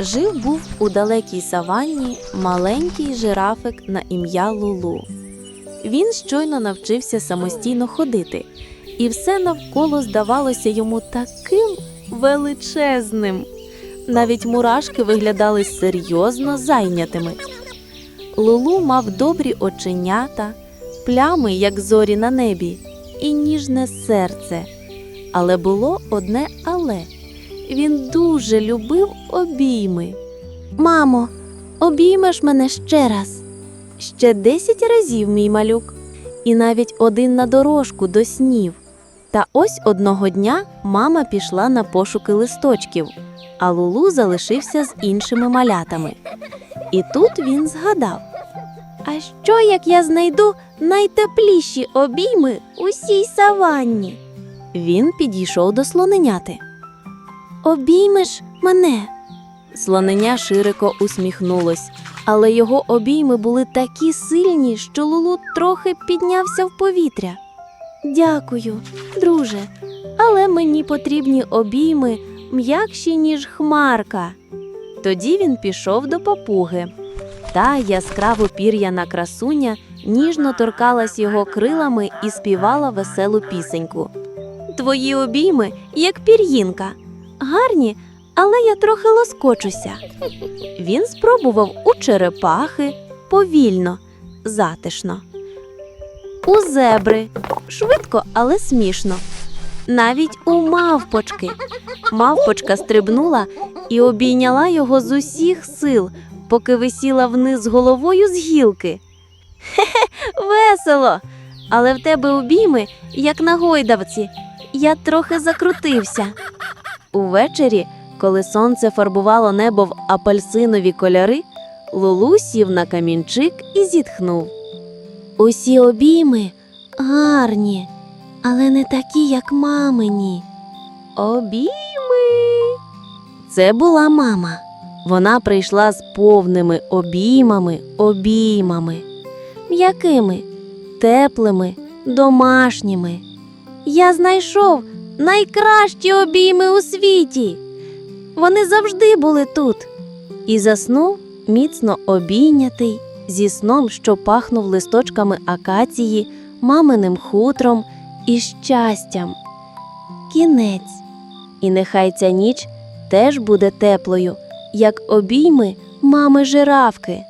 Жив був у далекій саванні маленький жирафик на ім'я Лулу. Він щойно навчився самостійно ходити, і все навколо здавалося йому таким величезним. Навіть мурашки виглядали серйозно зайнятими. Лулу мав добрі оченята, плями, як зорі на небі, і ніжне серце. Але було одне але. Він дуже любив обійми. Мамо, обіймеш мене ще раз. Ще десять разів, мій малюк, і навіть один на дорожку до снів. Та ось одного дня мама пішла на пошуки листочків, а Лулу залишився з іншими малятами. І тут він згадав: А що як я знайду найтепліші обійми у сій саванні? Він підійшов до слоненяти. Обіймеш мене. Слоненя широко усміхнулось, але його обійми були такі сильні, що Лулу трохи піднявся в повітря. Дякую, друже, але мені потрібні обійми м'якші, ніж хмарка. Тоді він пішов до папуги. Та яскраво пір'яна красуня ніжно торкалась його крилами і співала веселу пісеньку. Твої обійми, як пір'їнка, гарні, але я трохи лоскочуся. Він спробував у черепахи повільно, затишно. У зебри швидко, але смішно. Навіть у мавпочки. Мавпочка стрибнула і обійняла його з усіх сил, поки висіла вниз головою з гілки. Хе-хе, весело! Але в тебе обійми, як на гойдавці. Я трохи закрутився. Увечері, коли сонце фарбувало небо в апельсинові кольори, Лулу сів на камінчик і зітхнув. Усі обійми гарні, але не такі, як мамині. Обійми. Це була мама. Вона прийшла з повними обіймами, обіймами, м'якими, теплими, домашніми. Я знайшов найкращі обійми у світі. Вони завжди були тут. І заснув міцно обійнятий, зі сном, що пахнув листочками акації, маминим хутром і щастям. Кінець. І нехай ця ніч теж буде теплою, як обійми мами жирафки.